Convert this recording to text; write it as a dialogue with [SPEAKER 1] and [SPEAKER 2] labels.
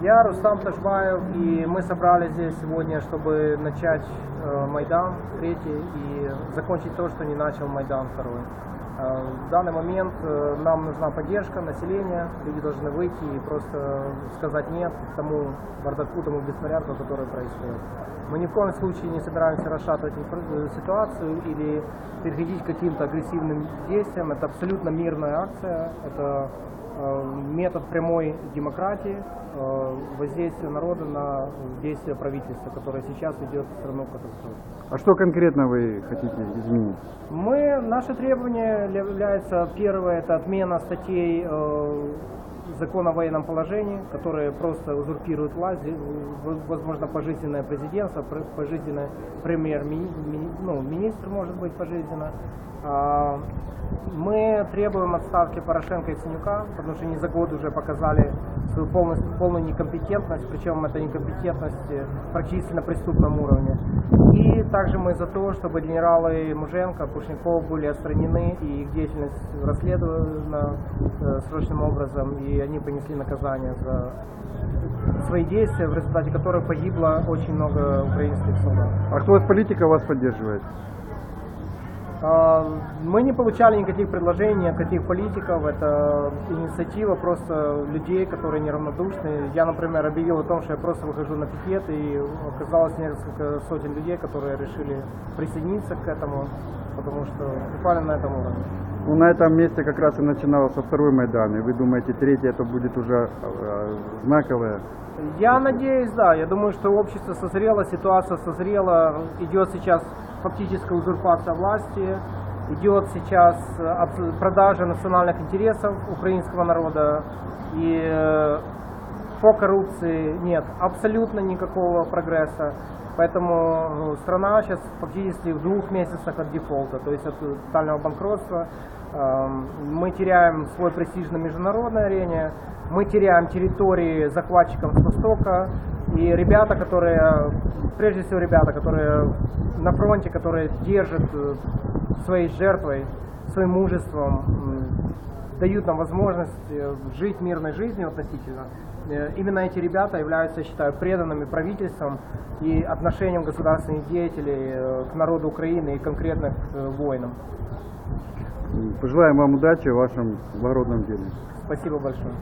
[SPEAKER 1] Я Рустам Ташбаев, и мы собрались здесь сегодня, чтобы начать э, Майдан третий и закончить то, что не начал Майдан второй. Э, в данный момент э, нам нужна поддержка населения, люди должны выйти и просто сказать нет тому бардаку, тому беспорядку, который происходит. Мы ни в коем случае не собираемся расшатывать э, ситуацию или переходить к каким-то агрессивным действиям. Это абсолютно мирная акция, это метод прямой демократии, э, воздействия народа на действия правительства, которое сейчас ведет страну к катастрофе.
[SPEAKER 2] А что конкретно вы хотите изменить?
[SPEAKER 1] Мы, наши требования являются, первое, это отмена статей закона о военном положении, которые просто узурпируют власть, э, возможно, пожизненное президентство, пр- пожизненное премьер-министр, ну, министр может быть пожизненно. А, Мы требуем отставки Порошенко и Ценюка, потому что они за год уже показали свою полностью, полную некомпетентность, причем это некомпетентность э, практически на преступном уровне. И также мы за то, чтобы генералы Муженко, Пушников были отстранены и их деятельность расследована э, срочным образом, и они понесли наказание за свои действия, в результате которых погибло очень много украинских солдат.
[SPEAKER 2] А кто из политиков вас поддерживает?
[SPEAKER 1] А, Мы не получали никаких предложений от каких политиков. Это инициатива просто людей, которые неравнодушны. Я, например, объявил о том, что я просто выхожу на пикет, и оказалось несколько сотен людей, которые решили присоединиться к этому, потому что буквально на этом уровне.
[SPEAKER 2] Ну, на этом месте как раз и начинался второй Майдан, и вы думаете, третий это будет уже э, знаковое?
[SPEAKER 1] Я надеюсь, да. Я думаю, что общество созрело, ситуация созрела. Идет сейчас фактическая узурпация власти. Идет сейчас э, продажа национальных интересов украинского народа. И э, по коррупции нет абсолютно никакого прогресса. Поэтому ну, страна сейчас фактически в двух месяцах от дефолта, то есть от тотального банкротства. Эм, Мы теряем свой престиж на международной арене, мы теряем территории захватчикам с Востока. И ребята, которые, прежде всего ребята, которые на фронте, которые держат э, своей жертвой, своим мужеством, дают нам возможность э, жить мирной жизнью относительно. Э, Именно эти ребята являются, я считаю, преданными правительством и отношением государственных деятелей э, к народу Украины и конкретно к воинам.
[SPEAKER 2] Пожелаем вам удачи в вашем благородном деле.
[SPEAKER 1] Спасибо большое.